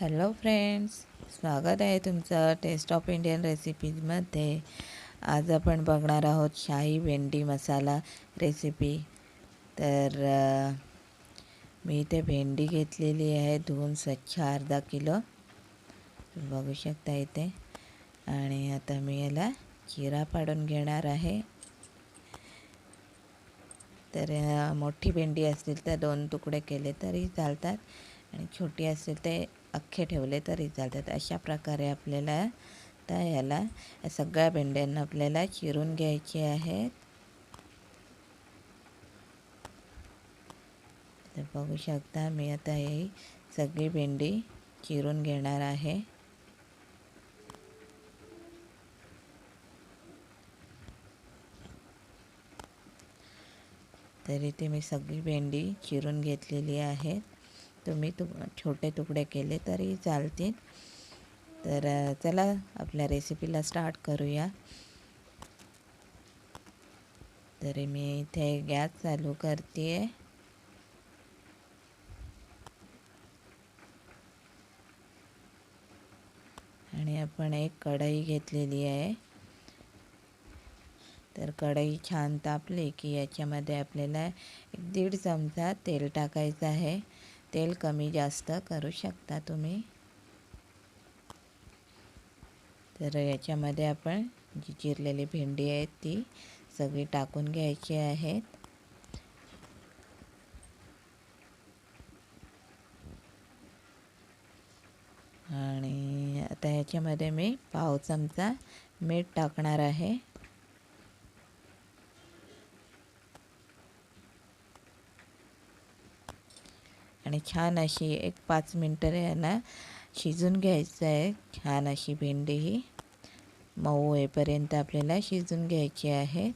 Hello friends स्वागत आहे तुमचं टेस्ट ऑफ इंडियन रेसिपीजमध्ये आज आपण बघणार आहोत शाही भेंडी मसाला रेसिपी तर मी इथे भेंडी घेतलेली आहे. धुवून स्वच्छ अर्धा किलो. बघू शकता इथे. आणि आता मी याला चिरा पाडून घेणार आहे. तर मोठी भेंडी असतील तर दोन तुकडे केले तरी चालतात. आणि छोटी असेल ते अख्खे ठेवले तरी चालतात. अशा प्रकारे आपल्याला तर ह्याला या सगळ्या भेंड्यांना आपल्याला चिरून घ्यायचे आहेत. तर बघू शकता मी आता ही सगळी भेंडी चिरून घेणार आहे. तरी ते मी सगळी भेंडी चिरून घेतलेली आहेत. तुम्ही तु छोटे तुकडे केले तरी चालतील. तर चला आपल्या रेसिपीला स्टार्ट करूया. तरी मी इथे गॅस चालू करते आहे आणि आपण एक कढई घेतलेली आहे. तर कढई छान तापली की याच्यामध्ये आपल्याला एक दीड चमचा तेल टाकायचं आहे. तेल कमी जास्त करू शकता तुम्ही. तर याच्यामध्ये आपण जी चिरलेली भेंडी आहे ती सगळी टाकून घ्यायची आहेत. आणि आता ह्याच्यामध्ये मी पाव चमचा मीठ टाकणार आहे. आणि छान अशी एक पाच मिनटं याला शिजून घ्यायचं आहे. छान अशी भेंडी ही मऊ होईपर्यंत आपल्याला शिजून घ्यायची आहे.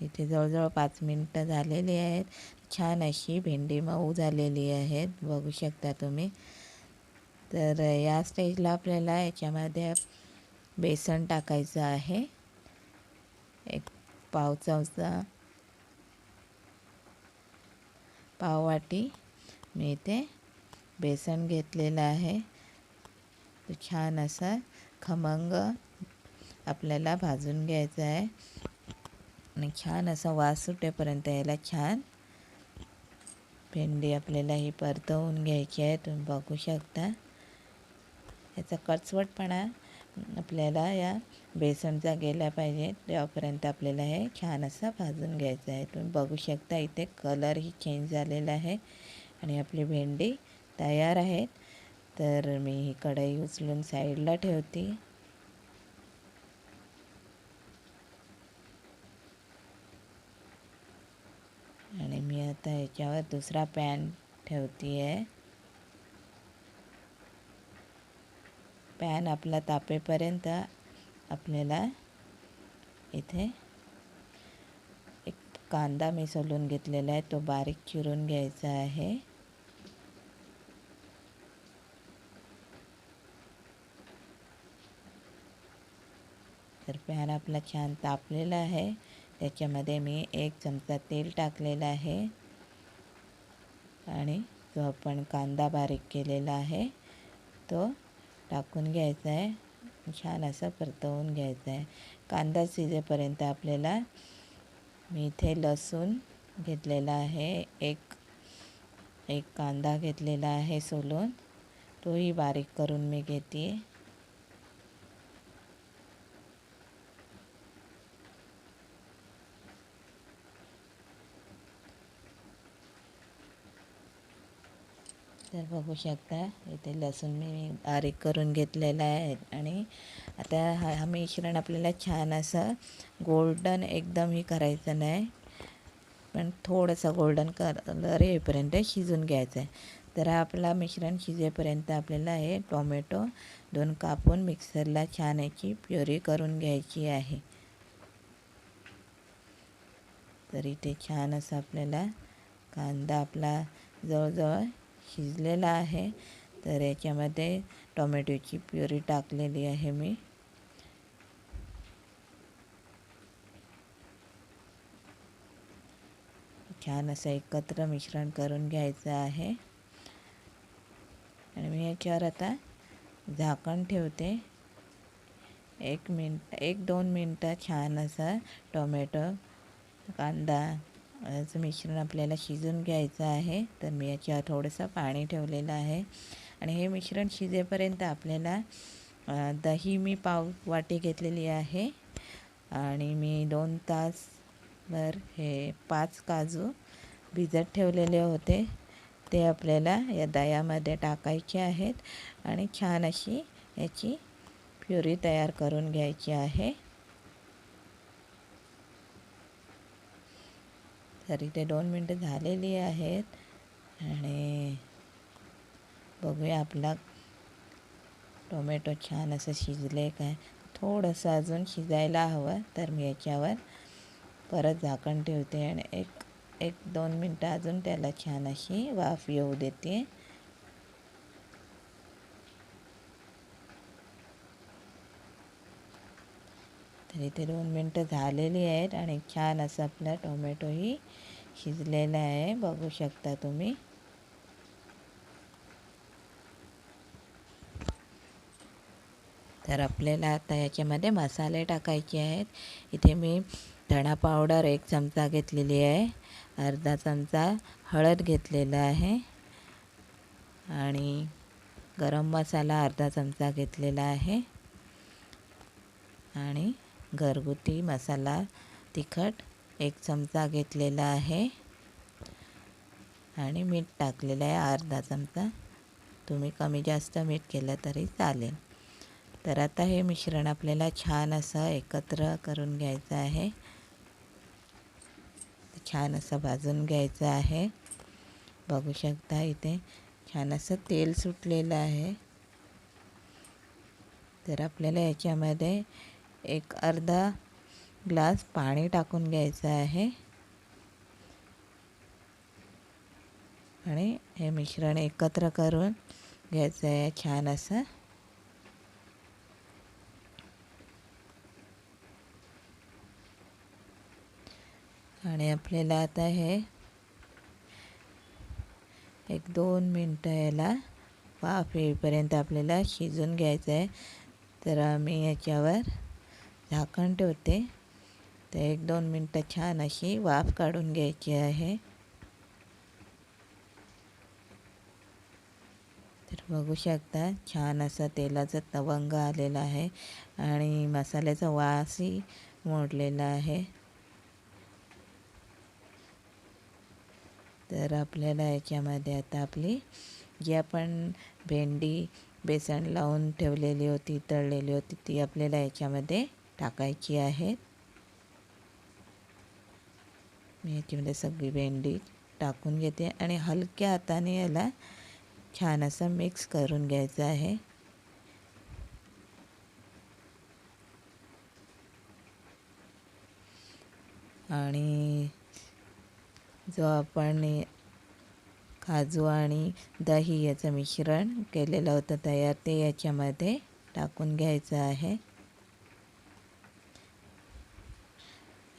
इथे जवळजवळ पाच मिनटं झालेली आहेत. छान अशी भेंडी मऊ झालेली आहेत. बघू शकता तुम्ही. तर या स्टेजला आपल्याला याच्यामध्ये बेसन टाकायचं आहे. एक पाव चमचा पाववाटी मी इथे बेसन घेतलेलं आहे. छान असा खमंग आपल्याला भाजून घ्यायचा आहे. आणि छान असा वास सुटेपर्यंत याला छान भेंडी आपल्याला ही परतवून घ्यायची आहे. तुम्ही बघू शकता. याचा कचवटपणा आपल्याला या बेसनचा गेला पाहिजे. तेव्हापर्यंत आपल्याला हे छान असा भाजून घ्यायचं आहे. तुम्ही बघू शकता इथे कलरही चेंज झालेला आहे आणि आपली भेंडी तयार आहेत तर मी ही कढई उचलून साईडला ठेवते. आणि मी आता याच्यावर दुसरा पॅन ठेवते आहे पॅन आपला तापेपर्यंत आपल्याला इथे एक कांदा मी सोलून घेतलेला आहे. तो बारीक चिरून घ्यायचा आहे. तर पॅन आपला छान तापलेला आहे. त्याच्यामध्ये मी एक चमचा तेल टाकलेला आहे. आणि जो आपण कांदा बारीक केलेला आहे तो टाकून घ्यायचा आहे छान असं परतवून घ्यायचं आहे कांदा शिजेपर्यंत आपल्याला मी इथे लसूण घेतलेला आहे. एक एक कांदा घेतलेला आहे सोलून. तोही बारीक करून मी घेते. तर बघू शकता इथे लसूण मी बारीक करून घेतलेला आहे आणि आता हा हा मिश्रण आपल्याला छान असं गोल्डन एकदमही करायचं नाही. पण थोडंसं गोल्डन कलर येईपर्यंत शिजून घ्यायचं आहे तर आपला मिश्रण शिजेपर्यंत आपल्याला हे टोमॅटो दोन कापून मिक्सरला छान याची प्युरी करून घ्यायची आहे. तर इथे छान असं आपल्याला कांदा आपला जवळजवळ शिजलेला आहे. तर याच्यामध्ये टोमॅटोची प्युरी टाकलेली आहे मी. छान असं एकत्र मिश्रण करून घ्यायचं आहे. आणि मी याच्यावर आता झाकण ठेवते. एक मिनट एक दोन मिनटं छान असं टोमॅटो कांदा याचं मिश्रण आपल्याला शिजून घ्यायचं आहे. तर मी याच्यावर थोडंसं पाणी ठेवलेलं आहे. आणि हे मिश्रण शिजेपर्यंत आपल्याला दही मी पाव वाटी घेतलेली आहे. आणि मी दोन तासभर हे पाच काजू भिजत ठेवलेले होते. ते आपल्याला या दह्यामध्ये टाकायचे आहेत. आणि छान अशी याची प्युरी तयार करून घ्यायची आहे. तरी ते दोन मिनटं झालेली आहेत. आणि बघूया आपला टोमॅटो छान असं शिजले काय. थोडंसं अजून शिजायला हवं तर मी याच्यावर परत झाकण ठेवते आणि एक एक दोन मिनटं अजून त्याला छान अशी वाफ येऊ देते. तर इथे दोन मिनटं झालेली आहेत आणि छान असं आपला टोमॅटोही शिजलेला आहे. बघू शकता तुम्ही. तर आपल्याला आता याच्यामध्ये मसाले टाकायचे आहेत. इथे मी धणा पावडर एक चमचा घेतलेली आहे. अर्धा चमचा हळद घेतलेला आहे. आणि गरम मसाला अर्धा चमचा घेतलेला आहे. आणि घरगुती मसाला तिखट एक चमचा घेतलेला आहे. आणि मीठ टाकलेलं आहे अर्धा चमचा. तुम्ही कमी जास्त मीठ केलं तरी चालेल. तर आता हे मिश्रण आपल्याला छान असं एकत्र करून घ्यायचं आहे. छान असं भाजून घ्यायचं आहे. बघू शकता इथे छान असं तेल सुटलेलं आहे. तर आपल्याला याच्यामध्ये एक अर्धा ग्लास पाणी टाकून घ्यायचं आहे. आणि हे मिश्रण एकत्र करून घ्यायचं आहे छान असं. आणि आपल्याला आता हे एक दोन मिनटं याला वाफ येईपर्यंत आपल्याला शिजून घ्यायचं आहे. तर आम्ही याच्यावर झाकण ठेवते. तर एक दोन मिनटं छान अशी वाफ काढून घ्यायची आहे. तर बघू शकता छान असा तेलाचा तवंग आलेला आहे आणि मसाल्याचा वासही मोडलेला आहे. तर आपल्याला याच्यामध्ये आता आपली जी आपण भेंडी बेसन लावून ठेवलेली होती तळलेली होती ती आपल्याला याच्यामध्ये टाकायची आहेत मी याच्यामध्ये सगळी भेंडी टाकून घेते आणि हलक्या हाताने याला छान असं मिक्स करून घ्यायचं आहे. आणि जो आपण काजू आणि दही याचं मिश्रण केलेलं होतं तयार ते याच्यामध्ये टाकून घ्यायचं आहे.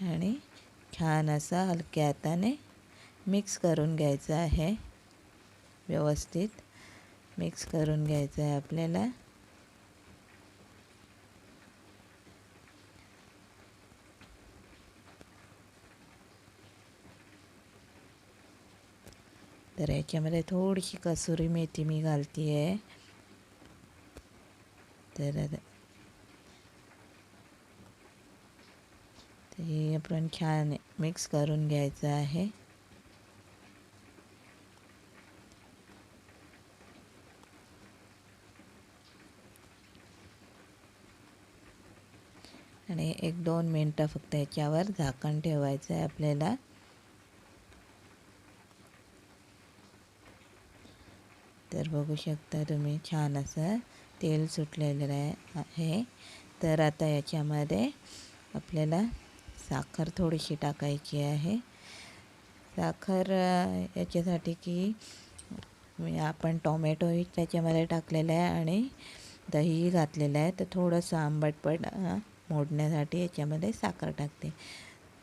आणि छान असा हलक्या हाताने मिक्स करून घ्यायचं आहे. व्यवस्थित मिक्स करून घ्यायचं आहे आपल्याला. तर याच्यामध्ये थोडीशी कसुरी मेथी मी घालते आहे तर हे आपण छान मिक्स करून घ्यायचं आहे. आणि एक दोन मिनटं फक्त याच्यावर झाकण ठेवायचं आहे आपल्याला. तर बघू शकता तुम्ही छान असं तेल सुटलेलं आहे. तर आता याच्यामध्ये आपल्याला साखर थोडीशी टाकायची आहे. साखर याच्यासाठी की आपण टोमॅटोही त्याच्यामध्ये टाकलेलं आहे आणि दहीही घातलेलं आहे. तर थोडंसं आंबटपट मोडण्यासाठी याच्यामध्ये साखर टाकते.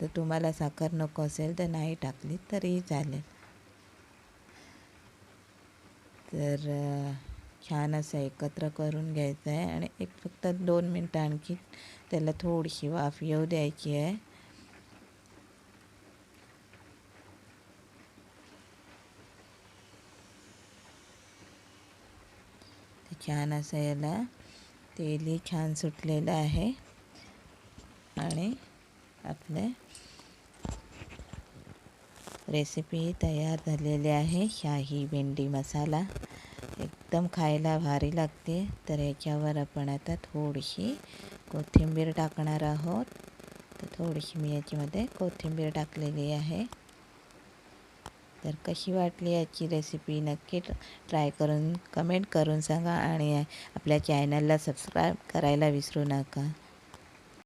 तर तुम्हाला साखर नको असेल तर नाही टाकली तरीही चालेल. तर छान असं एकत्र करून घ्यायचं आहे आणि एक फक्त दोन मिनटं आणखी त्याला थोडीशी वाफ येऊ द्यायची आहे. छान असं याला तेलही छान सुटलेलं आहे. आणि आपले रेसिपी तयार झालेली आहे. शाही भेंडी मसाला. एकदम खायला भारी लागते. तर याच्यावर आपण आता थोडीशी कोथिंबीर टाकणार आहोत. तर थोडीशी मी याच्यामध्ये कोथिंबीर टाकलेली आहे. तर कशी वाटली याची रेसिपी नक्की ट्राय करून कमेंट करून सांगा आणि आपल्या चॅनलला सबस्क्राईब करायला विसरू नका.